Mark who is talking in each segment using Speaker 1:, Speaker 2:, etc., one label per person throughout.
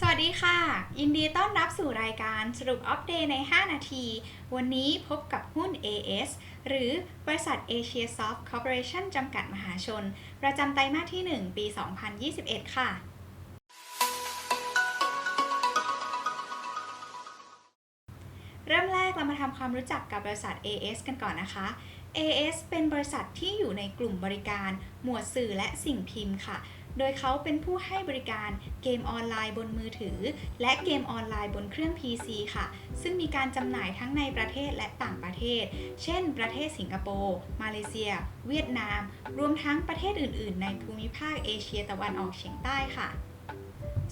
Speaker 1: สวัสดีค่ะ ยินดีต้อนรับสู่รายการสรุปอัปเดตใน 5 นาที วันนี้พบกับหุ้น AS หรือบริษัท Asia Soft Corporation จำกัดมหาชน ประจำไตรมาสที่ 1 ปี 2021 ค่ะเริ่มแรกเรามาทำความรู้จักกับบริษัท AS กันก่อนนะคะ AS เป็นบริษัทที่อยู่ในกลุ่มบริการ หมวดสื่อและสิ่งพิมพ์ค่ะ โดยเขาเป็นผู้ให้บริการเกมออนไลน์บนมือถือ และเกมออนไลน์บนเครื่อง PC ค่ะ ซึ่งมีการจำหน่ายทั้งในประเทศและต่างประเทศ เช่น ประเทศสิงคโปร์ มาเลเซีย เวียดนาม รวมทั้งประเทศอื่น ๆ ในภูมิภาคเอเชียตะวันออกเฉียงใต้ค่ะ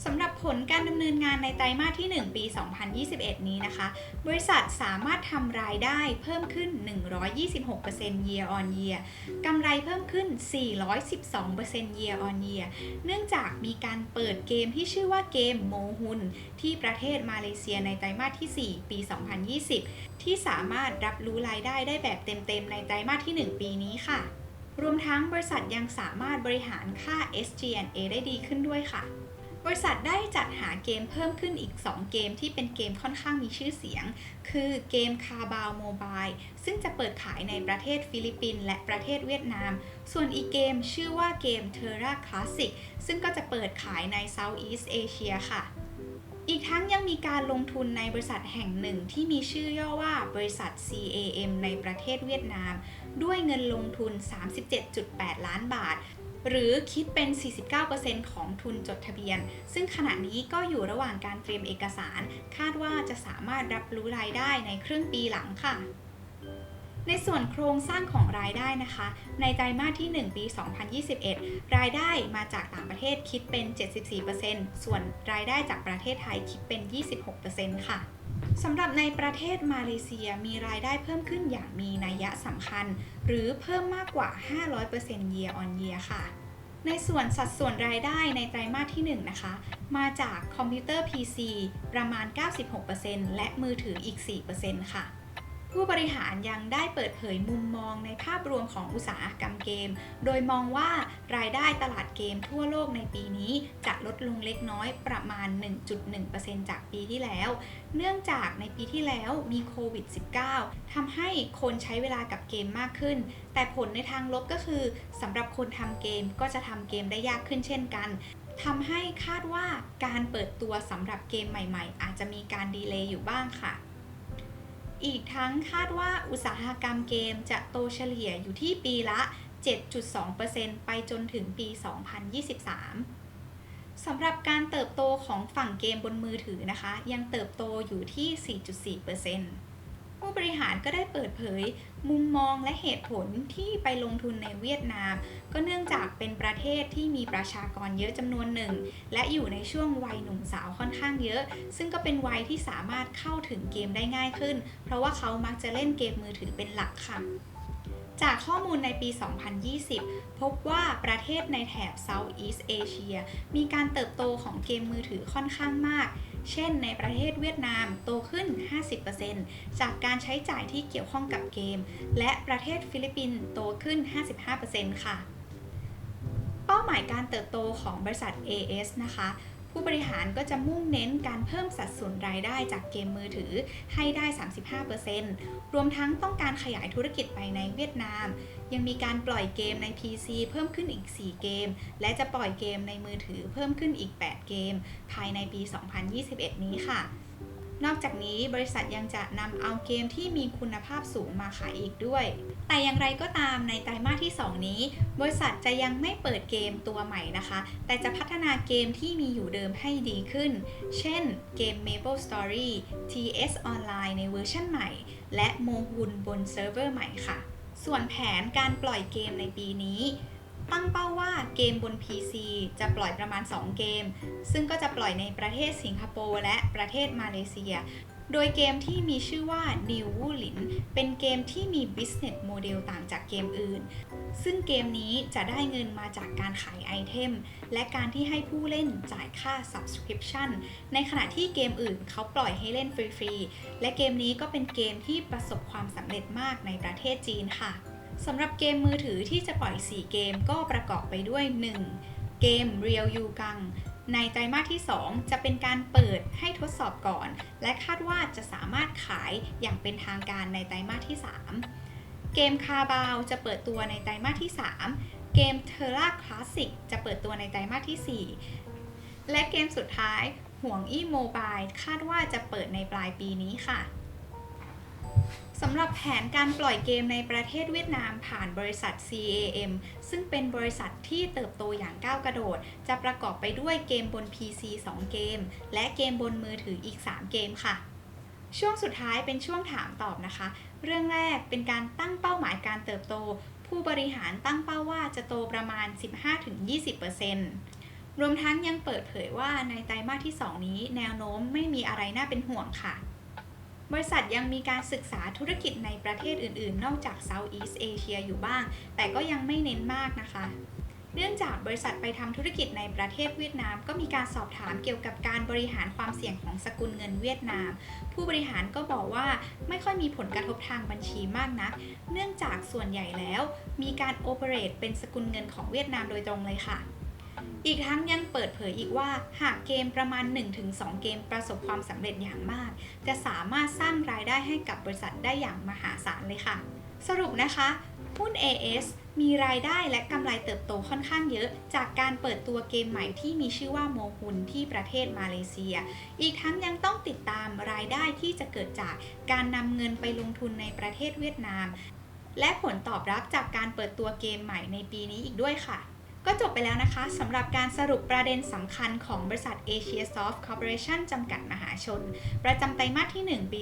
Speaker 1: สำหรับผลการดำเนินงานในไตรมาสที่ 1 ปี 2021 นี้นะคะ บริษัทสามารถทำรายได้เพิ่มขึ้น 126% year on year กำไรเพิ่มขึ้น 412% year on year เนื่องจากมีการเปิดเกมที่ชื่อว่าเกมโมฮุนที่ประเทศมาเลเซียในไตรมาสที่ 4 ปี 2020 ที่สามารถรับรู้รายได้ได้แบบเต็มๆ ในไตรมาสที่ 1 ปีนี้ค่ะ รวมทั้งบริษัทยังสามารถบริหารค่า SG&A ได้ดีขึ้นด้วยค่ะ บริษัทได้จัดหาเกมเพิ่มขึ้นอีก 2 เกมที่เป็นเกมค่อนข้างมีชื่อเสียง คือเกมคาบาวโมบายซึ่งจะเปิดขายในประเทศฟิลิปปินส์และประเทศเวียดนาม ส่วนอีกเกมชื่อว่าเกม Terra Classic ซึ่งก็จะเปิดขายใน Southeast Asia ค่ะอีกทั้งยังมีการลงทุนในบริษัทแห่งหนึ่งที่มีชื่อย่อว่าบริษัท CAM ในประเทศเวียดนาม ด้วยเงินลงทุน 37.8 ล้านบาท หรือคิดเป็น 49%ของทุนจดทะเบียน ซึ่งขณะนี้ก็อยู่ระหว่างการเตรียมเอกสาร คาดว่าจะสามารถรับรู้รายได้ในครึ่งปีหลังค่ะในส่วนโครงสร้างของรายได้นะคะ ในไตรมาสที่ 1 ปี 2021 รายได้มาจากต่างประเทศคิดเป็น 74%ส่วนรายได้จากประเทศไทยคิดเป็น 26%ค่ะสำหรับในประเทศมาเลเซียมีรายได้เพิ่มขึ้นอย่างมีนัยสำคัญ หรือเพิ่มมากกว่า 500% year on year ค่ะ ในส่วนสัดส่วนรายได้ในไตรมาสที่ 1 นะคะ มาจากคอมพิวเตอร์ PC ประมาณ 96%และมือถืออีก 4%ค่ะ ผู้บริหารยังได้เปิดเผยมุมมองในภาพรวมของอุตสาหกรรมเกม โดยมองว่ารายได้ตลาดเกมทั่วโลกในปีนี้จะลดลงเล็กน้อยประมาณ 1.1%จากปีที่แล้ว เนื่องจากในปีที่แล้วมีโควิด -19 ทำให้คนใช้เวลากับเกมมากขึ้น แต่ผลในทางลบก็คือสำหรับคนทำเกมก็จะทำเกมได้ยากขึ้นเช่นกันทำให้คาดว่าการเปิดตัวสำหรับเกมใหม่ ๆ อาจจะมีการดีเลย์อยู่บ้างค่ะ อีกทั้งคาดว่าอุตสาหกรรมเกมจะโตเฉลี่ยอยู่ที่ปีละ 7.2%ไปจนถึงปี 2023 สำหรับการเติบโตของฝั่งเกมบนมือถือนะคะ ยังเติบโตอยู่ที่ 4.4% ผู้บริหารก็ได้เปิดเผย มุมมองและเหตุผลที่ไปลงทุนในเวียดนาม ก็เนื่องจากเป็นประเทศที่มีประชากรเยอะจำนวนหนึ่ง และอยู่ในช่วงวัยหนุ่มสาวค่อนข้างเยอะ ซึ่งก็เป็นวัยที่สามารถเข้าถึงเกมได้ง่ายขึ้น เพราะว่าเขามักจะเล่นเกมมือถือเป็นหลักค่ะ จากข้อมูลในปี 2020 พบว่าประเทศในแถบ Southeast Asia มีการเติบโตของเกมมือถือค่อนข้างมาก เช่น ในประเทศเวียดนามโตขึ้น 50%จากการใช้จ่ายที่เกี่ยวข้องกับเกม และประเทศฟิลิปปินส์โตขึ้น 55%ค่ะ เป้าหมายการเติบโตของบริษัท AS นะคะ ผู้บริหารก็จะมุ่งเน้นการเพิ่มสัดส่วนรายได้จากเกมมือถือให้ได้ 35%รวมทั้งต้องการขยายธุรกิจไปในเวียดนาม ยังมีการปล่อยเกมใน PC เพิ่มขึ้นอีก 4 เกม และจะปล่อยเกมในมือถือเพิ่มขึ้นอีก 8 เกม ภายในปี 2021 นี้ค่ะ นอกจากนี้บริษัทยังจะนำเอาเกมที่มีคุณภาพสูงมาขายอีกด้วย แต่อย่างไรก็ตามในไตรมาสที่ 2 นี้ บริษัทจะยังไม่เปิดเกมตัวใหม่นะคะ แต่จะพัฒนาเกมที่มีอยู่เดิมให้ดีขึ้น เช่นเกม Maple Story TS Online ในเวอร์ชันใหม่ และโมฮุนบนเซิร์ฟเวอร์ใหม่ค่ะ ส่วนแผนการปล่อยเกมในปีนี้ ตั้งเป้าว่าเกมบน PC จะปล่อยประมาณ 2 เกม ซึ่งก็จะปล่อยในประเทศสิงคโปร์และประเทศมาเลเซีย โดยเกมที่มีชื่อว่า New Wu Lin เป็นเกมที่มี business model ต่างจากเกมอื่น ซึ่งเกมนี้จะได้เงินมาจากการขายไอเทม และการที่ให้ผู้เล่นจ่ายค่า subscription ในขณะที่เกมอื่นเขาปล่อยให้เล่นฟรีๆ และเกมนี้ก็เป็นเกมที่ประสบความสำเร็จมากในประเทศจีนค่ะ สำหรับเกมมือถือที่จะปล่อย 4 เกมก็ประกอบไปด้วย 1. เกม Real You Gang ในไตรมาสที่ 2 จะเป็นการเปิดให้ทดสอบก่อน และคาดว่าจะสามารถขายอย่างเป็นทางการในไตรมาสที่ 3 เกมคาบาวจะเปิดตัวในไตรมาสที่ 3 เกมเทอร่าคลาสสิกจะเปิดตัวในไตรมาสที่ 4 และเกมสุดท้ายห่วงอี้โมบายคาดว่าจะเปิดในปลายปีนี้ค่ะ สำหรับแผนการปล่อยเกมในประเทศเวียดนามผ่านบริษัท CAM ซึ่งเป็นบริษัทที่เติบโตอย่างก้าวกระโดด จะประกอบไปด้วยเกมบน PC 2 เกม และเกมบนมือถืออีก 3 เกมค่ะช่วงสุดท้ายเป็นช่วงถามตอบนะคะ เรื่องแรกเป็นการตั้งเป้าหมายการเติบโต ผู้บริหารตั้งเป้าว่าจะโตประมาณ 15-20%รวมทั้งยังเปิดเผยว่าในไตรมาสที่ 2 นี้แนวโน้มไม่มีอะไรน่าเป็นห่วงค่ะ บริษัทยังมีการศึกษาธุรกิจในประเทศอื่น ๆ นอกจาก Southeast Asia อยู่บ้าง แต่ก็ยังไม่เน้นมากนะคะ เนื่องจากบริษัทไปทำธุรกิจในประเทศเวียดนาม ก็มีการสอบถามเกี่ยวกับการบริหารความเสี่ยงของสกุลเงินเวียดนาม ผู้บริหารก็บอกว่าไม่ค่อยมีผลกระทบทางบัญชีมากนัก เนื่องจากส่วนใหญ่แล้ว มีการโอเปเรตเป็นสกุลเงินของเวียดนามโดยตรงเลยค่ะ อีกทั้งยังเปิดเผยอีกว่า หากเกมประมาณ 1-2 เกมประสบความสำเร็จอย่างมาก จะสามารถสร้างรายได้ให้กับบริษัทได้อย่างมหาศาลเลยค่ะ สรุปนะคะหุ้น AS มีรายได้และกำไรเติบโตค่อนข้างเยอะ จากการเปิดตัวเกมใหม่ที่มีชื่อว่าโมฮุนที่ประเทศมาเลเซีย อีกทั้งยังต้องติดตามรายได้ที่จะเกิดจากการนำเงินไปลงทุนในประเทศเวียดนาม และผลตอบรับจากการเปิดตัวเกมใหม่ในปีนี้อีกด้วยค่ะ ก็จบไปแล้วนะคะสำหรับการสรุปประเด็นสำคัญของบริษัท Asia Soft Corporation จำกัดมหาชน ประจำไตรมาสที่ 1 ปี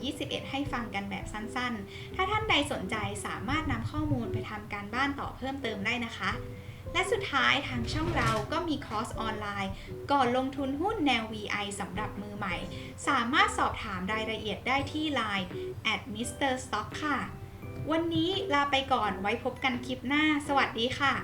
Speaker 1: 2021 ให้ฟังกันแบบสั้นๆ ถ้าท่านใดสนใจสามารถนำข้อมูลไปทำการบ้านต่อเพิ่มเติมได้นะคะ และสุดท้ายทางช่องเราก็มีคอร์สออนไลน์ ก่อนลงทุนหุ้นแนว VI สำหรับมือใหม่ สามารถสอบถามรายละเอียดได้ที่ Line at Mr. Stock ค่ะ วันนี้ลาไปก่อนไว้พบกันคลิปหน้า สวัสดีค่ะ